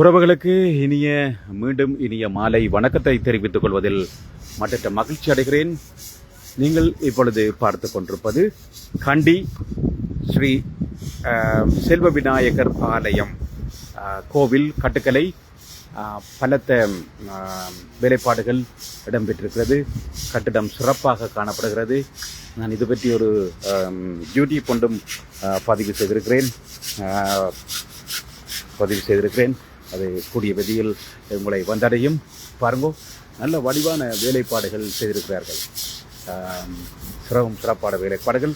உறவுகளுக்கு இனிய மீண்டும் இனிய மாலை வணக்கத்தை தெரிவித்துக் கொள்வதில் மற்ற மகிழ்ச்சி அடைகிறேன். நீங்கள் இப்பொழுது பார்த்து கொண்டிருப்பது கண்டி ஸ்ரீ செல்வ விநாயகர் ஆலயம் கோவில் கட்டுக்கலை. பலத்த வேலைப்பாடுகள் இடம்பெற்றிருக்கிறது. கட்டிடம் சிறப்பாக காணப்படுகிறது. நான் இது பற்றி ஒரு யூடியூப் கொண்டும் பதிவு செய்திருக்கிறேன். பதிவு செய்திருக்கிறேன். அது கூடிய விதியில் உங்களை வந்தடையும். பாருங்கோ நல்ல வடிவான வேலைப்பாடுகள் செய்திருக்கிறார்கள். சிரமம் சிறவும் சிறப்பான வேலைப்பாடுகள்.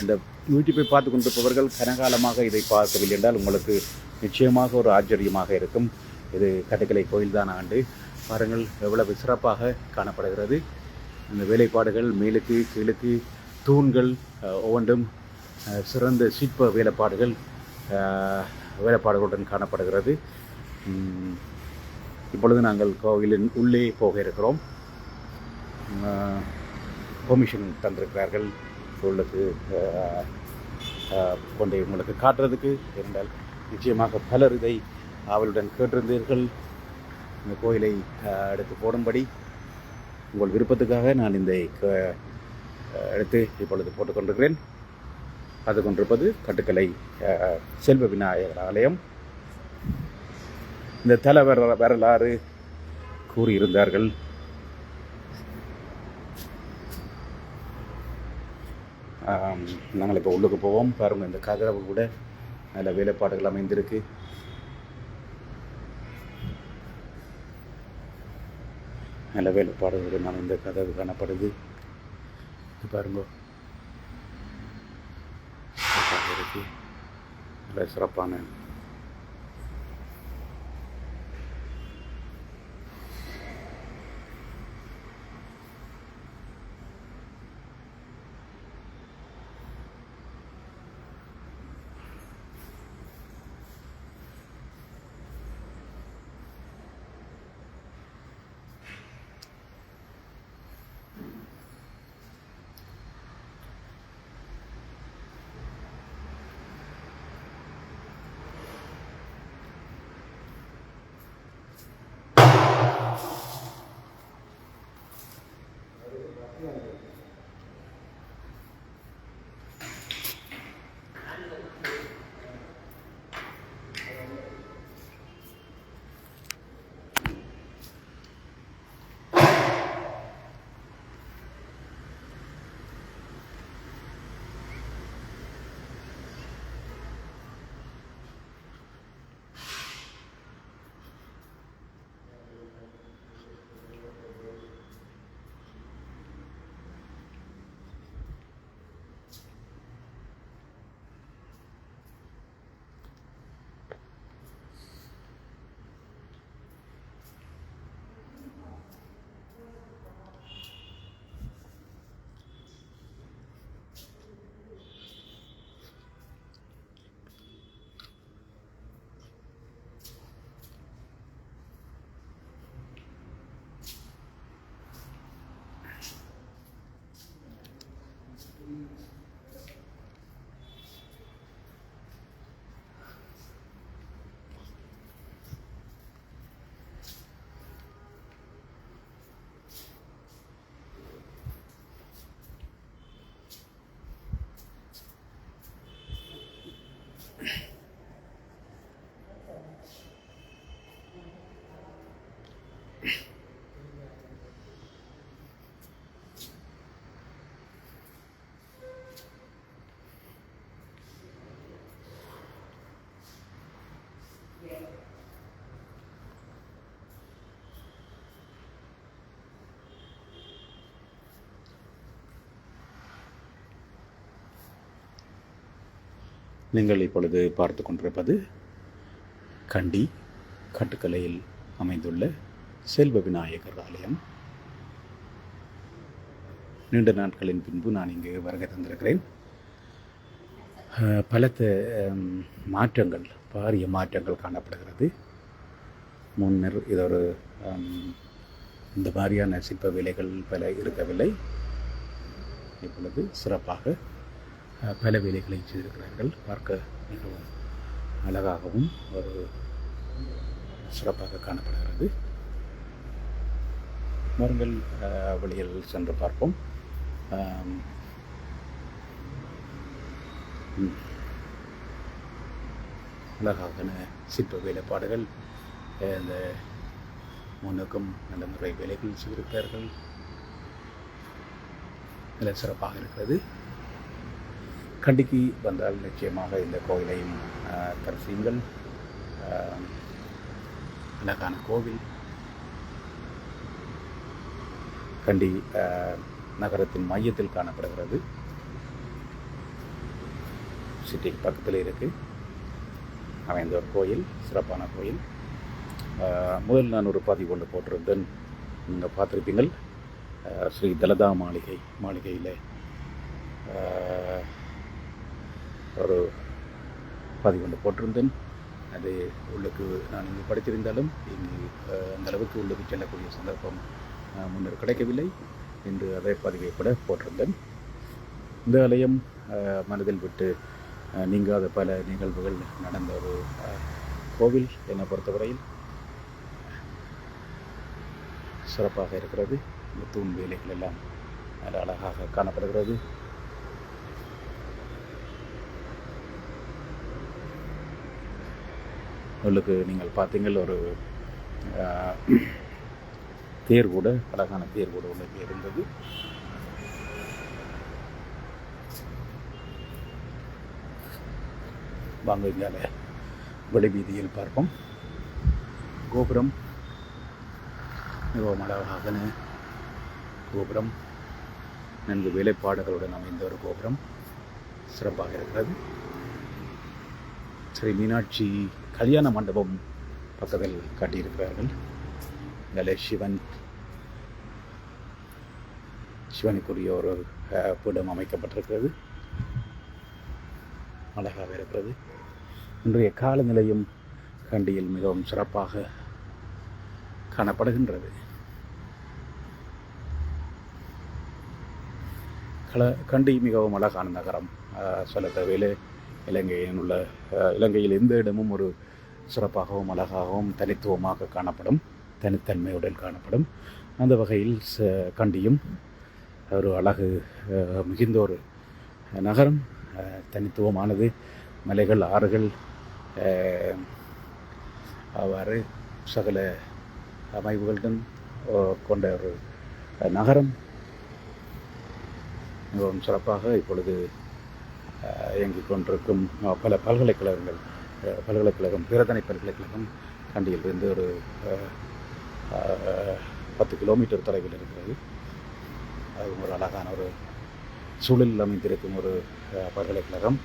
இந்த யூடியூப்பை பார்த்து கொண்டிருப்பவர்கள் கனகாலமாக இதை பார்க்கவில்லை என்றால் உங்களுக்கு நிச்சயமாக ஒரு ஆச்சரியமாக இருக்கும். இது கட்டுக்கலை கோயில்தான் ஆண்டு. பாருங்கள் எவ்வளவு சிறப்பாக காணப்படுகிறது. இந்த வேலைப்பாடுகள் மேலுக்கு கீழுக்கு தூண்கள் ஒவ்வொன்றும் சிறந்த சிற்ப வேலைப்பாடுகள் வேலைப்பாடுகளுடன் காணப்படுகிறது. இப்பொழுது நாங்கள் கோவிலின் உள்ளே போக இருக்கிறோம் பெர்மிஷன் தந்திருக்கிறார்கள். உள்ளது கொண்டே கொண்டு உங்களுக்கு காட்டுறதுக்கு. இருந்தால் நிச்சயமாக பலர் இதை அவளுடன் கேட்டிருந்தீர்கள். இந்த கோயிலை எடுத்து போடும்படி உங்கள் விருப்பத்துக்காக நான் இந்த க- எடுத்து இப்பொழுது போட்டுக்கொண்டிருக்கிறேன். அது கொண்டிருப்பது கட்டுக்கலை செல்வ விநாயகர் ஆலயம். இந்த தலை வர வரலாறு கூறியிருந்தார்கள். நாங்கள் இப்போ உள்ளுக்கு போவோம். பாருங்கள் இந்த கதவு கூட நல்ல வேலைப்பாடுகள் அமைந்திருக்கு. நல்ல வேலைப்பாடுகள் அமைந்த கதவு காணப்படுது. பாருங்க. இருக்கு. நல்ல சிறப்பான நீங்கள் இப்பொழுது பார்த்து கொண்டிருப்பது கண்டி கட்டுக்கலையில் அமைந்துள்ள செல்வ விநாயகர் ஆலயம். நீண்ட நாட்களின் பின்பு நான் இங்கு வருகை தந்திருக்கிறேன். பலத்த மாற்றங்கள் பாரிய மாற்றங்கள் காணப்படுகிறது. முன்னர் இது ஒரு இந்த மாதிரியான சிற்ப வேலைகள் பல இருக்கவில்லை. இப்பொழுது சிறப்பாக பல வேலைகளை செய்திருக்கிறார்கள். பார்க்க மிகவும் அழகாகவும் ஒரு சிறப்பாக காணப்படுகிறது. மருங்கள் வழியில் சென்று பார்ப்போம். அழகான சிற்ப வேலைப்பாடுகள் இந்த முன்னுக்கும் நல்ல முறை வேலைகள் செய்திருக்கிறார்கள். நல்ல சிறப்பாக இருக்கிறது. கண்டிக்கு வந்தால் நிச்சயமாக இந்த கோவிலையும் தரிசியுங்கள். அழகான கோவில். கண்டி நகரத்தின் மையத்தில் காணப்படுகிறது. சிட்டிக்கு பக்கத்தில் இருக்குது அமைந்த ஒரு கோயில் சிறப்பான கோயில். முதல் நான் ஒரு பதிவு ஒன்று போட்டிருந்தேன். நீங்கள் பார்த்துருப்பீங்கள். ஸ்ரீ தலதா மாளிகை மாளிகையில். ஒரு பதிவொன்று போட்டிருந்தேன். அது உள்ளுக்கு நான் இங்கு படித்திருந்தாலும் இங்கு அந்த அளவுக்கு உள்ளுக்கு செல்லக்கூடிய சந்தர்ப்பம் முன்னர் கிடைக்கவில்லை. என்று அதே பதிவை கூட போட்டிருந்தேன். இந்த ஆலயம் மனதில் விட்டு நீங்காத பல நிகழ்வுகள் நடந்த ஒரு கோவில் என்னை பொறுத்தவரையில் சிறப்பாக இருக்கிறது. இந்த தூண் வேலைகள் எல்லாம் நல்ல அழகாக காணப்படுகிறது. உங்களுக்கு நீங்கள் பார்த்தீங்கள் ஒரு தேர் கூட அழகான தேர் கூட உள்ளே இருந்தது. வாங்க இங்கால வெளிவீதியில் பார்ப்போம். கோபுரம். மிகவும் அழகான கோபுரம். நன்கு வேலைப்பாடுகளுடன் அமைந்த ஒரு கோபுரம். சிறப்பாக இருக்கிறது. ஸ்ரீ மீனாட்சி கல்யாண மண்டபம் பக்கத்தில் காட்டியிருக்கிறார்கள். இதில் சிவன் சிவனுக்குரிய ஒரு பீடம் அமைக்கப்பட்டிருக்கிறது. அழகாக இருக்கிறது. இன்றைய காலநிலையும் கண்டியில் மிகவும் சிறப்பாக காணப்படுகின்றது. கல கண்டி மிகவும் அழகான நகரம் சொல்ல தேவையில்லை இலங்கையில் உள்ள இலங்கையில் எந்த இடமும் ஒரு சிறப்பாகவும் அழகாகவும் தனித்துவமாக காணப்படும் தனித்தன்மையுடன் காணப்படும். அந்த வகையில் ச- கண்டியும் ஒரு அழகு மிகுந்த ஒரு நகரம் தனித்துவமானது. மலைகள் ஆறுகள் அவ்வாறு சகல அமைவுகளுடன் கொண்ட ஒரு நகரம். மிகவும் சிறப்பாக இப்பொழுது இயங்கிக் கொண்டிருக்கும் பல பல்கலைக்கழகங்கள் பல்கலைக்கழகம் பிரதனை பல்கலைக்கழகம் கண்டியிலிருந்து ஒரு பத்து கிலோமீட்டர் தொலைவில் இருக்கிறது. அது ஒரு அழகான ஒரு சூழலில் அமைந்திருக்கும் ஒரு பல்கலைக்கழகம்.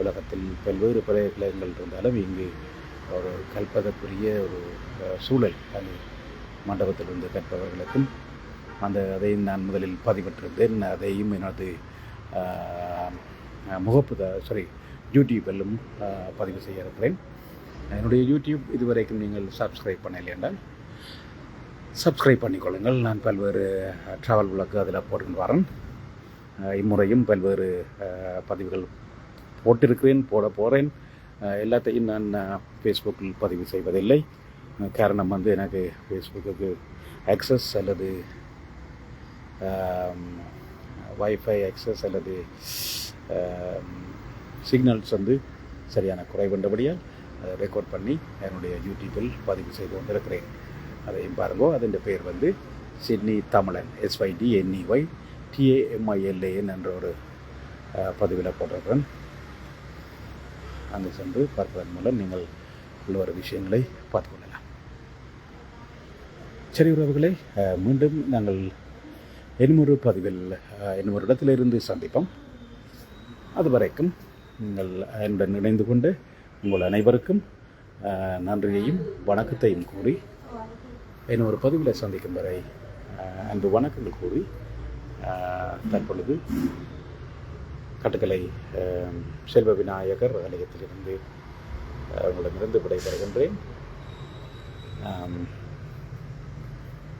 உலகத்தில் பல்வேறு பல்கலைக்கழகங்கள் இருந்தாலும் இங்கு ஒரு கற்பதற்குரிய ஒரு சூழல் அது மண்டபத்திலிருந்து கற்பவர்களுக்கும். அந்த அதையும் நான் முதலில் பதிவிட்டிருந்தேன். அதையும் எனது முகப்பு சாரி யூடியூப்பிலும் பதிவு செய்ய இருக்கிறேன் என்னுடைய யூடியூப் இதுவரைக்கும் நீங்கள் சப்ஸ்கிரைப் பண்ணலை என்றால் சப்ஸ்கிரைப் பண்ணிக்கொள்ளுங்கள். நான் பல்வேறு ட்ராவல் விளக்கு அதில் போட்டு வரேன் இம்முறையும் பல்வேறு பதிவுகள் போட்டிருக்கிறேன் போட போகிறேன் எல்லாத்தையும் நான் ஃபேஸ்புக்கில் பதிவு செய்வதில்லை. காரணம் வந்து எனக்கு ஃபேஸ்புக்கு ஆக்சஸ் அல்லது வைஃபை ஆக்சஸ் அல்லது சிக்னல்ஸ் வந்து சரியான குறைவுண்டபடியால் அதை ரெக்கார்ட் பண்ணி என்னுடைய யூடியூப்பில் பதிவு செய்து கொண்டிருக்கிறேன். அதையும் பாருங்கோ அதன் பேர் வந்து சிட்னி தமிழன் எஸ்ஒய்டிஎன்இஒய் டிஏஎம்ஐஎல்ஏஎன் என்ற ஒரு பதிவில் போட்டிருக்கிறேன். அங்கு சென்று பார்ப்பதன் மூலம் நீங்கள் உள்ள விஷயங்களை பார்த்து கொள்ளலாம். சரி உறவுகளே மீண்டும் நாங்கள் இன்னொரு பதிவில் அஹ், இன்னொரு இடத்திலிருந்து சந்திப்போம். அது வரைக்கும் நீங்கள் என்னுடன் இணைந்து கொண்டு உங்கள் அனைவருக்கும் நன்றியையும் வணக்கத்தையும் கூறி இன்னொரு பதிவில் சந்திக்கும் வரை அன்பு வணக்கங்கள் கூறி தற்பொழுது கட்டுக்கலை செல்வ விநாயகர் ஆலயத்திலிருந்து உங்களிடமிருந்து விடைபெறுகின்றேன்.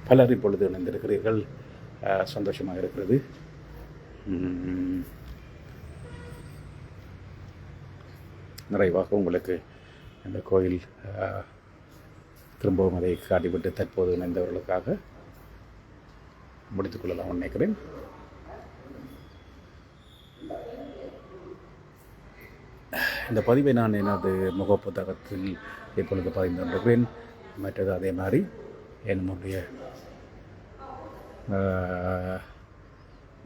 பலர் இப்பொழுது இணைந்திருக்கிறீர்கள். சந்தோஷமாக இருக்கிறது. நிறைவாக உங்களுக்கு இந்த கோயில் திரும்பவும் அதை காட்டிவிட்டு தற்போது இணைந்தவர்களுக்காக முடித்துக் கொள்ளலாம் நினைக்கிறேன். இந்த பதிவை நான் எனது முகப்புத்தகத்தில் இப்பொழுது பதிந்து கொண்டிருக்கிறேன். மற்றது அதே மாதிரி என்னுடைய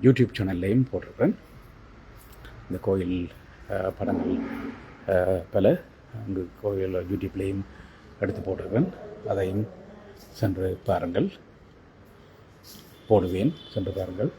யூடியூப் சேனல்லையும் போட்டிருக்கிறேன். இந்த கோயில் படங்கள் பல அங்கு கோயில் யூடியூப்லேயும் எடுத்து போட்டிருக்கிறேன் அதையும் சென்று பாருங்கள். போடுவேன். சென்று பாருங்கள்.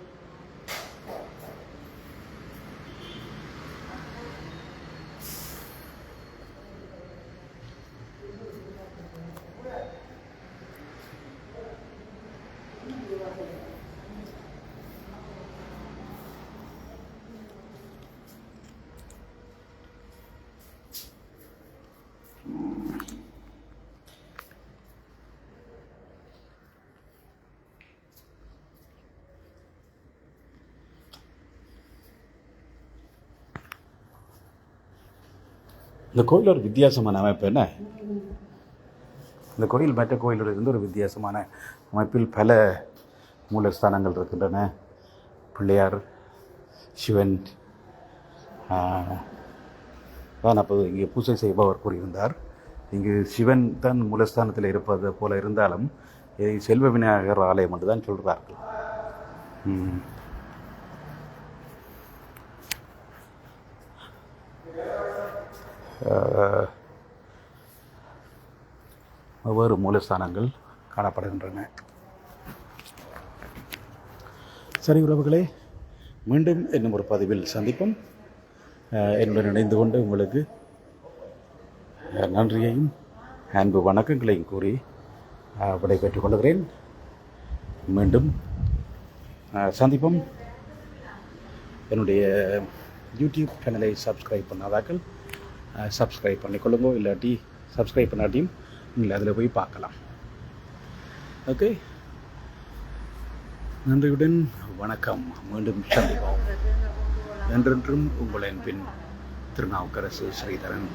இந்த கோயில் ஒரு வித்தியாசமான அமைப்பு என்ன? இந்த கோயில் மற்ற கோயிலோட இருந்து ஒரு வித்தியாசமான அமைப்பில் பல மூலஸ்தானங்கள் இருக்கின்றன. பிள்ளையார் சிவன் தான் அப்போது இங்கே பூஜை செய்பவர் கூறியிருந்தார். இங்கு சிவன் தான் மூலஸ்தானத்தில் இருப்பது போல இருந்தாலும் இதை செல்வ விநாயகர் ஆலயம் என்று தான் சொல்கிறார்கள் வெவ்வேறு மூலஸ்தானங்கள் காணப்படுகின்றன. சரி உறவுகளே மீண்டும் இன்னும் ஒரு பதிவில் சந்திப்போம். என்னுடன் இணைந்து கொண்டு உங்களுக்கு நன்றியையும் அன்பு வணக்கங்களையும் கூறி விடைபெற்றுக் கொள்கிறேன். மீண்டும் சந்திப்போம். என்னுடைய யூடியூப் சேனலை சப்ஸ்கிரைப் பண்ணாதாக்கள் சப்ஸ்கிரைப் பண்ணிக்கொள்ளுங்க இல்லாட்டி சப்ஸ்கிரைப் பண்ணாட்டியும் நீங்கள் அதில் போய் பார்க்கலாம். ஓகே நன்றியுடன் வணக்கம். மீண்டும் சந்திப்போம். என்றென்றும் உங்களின் பின் திருநாவுக்கரசு ஸ்ரீதரன்.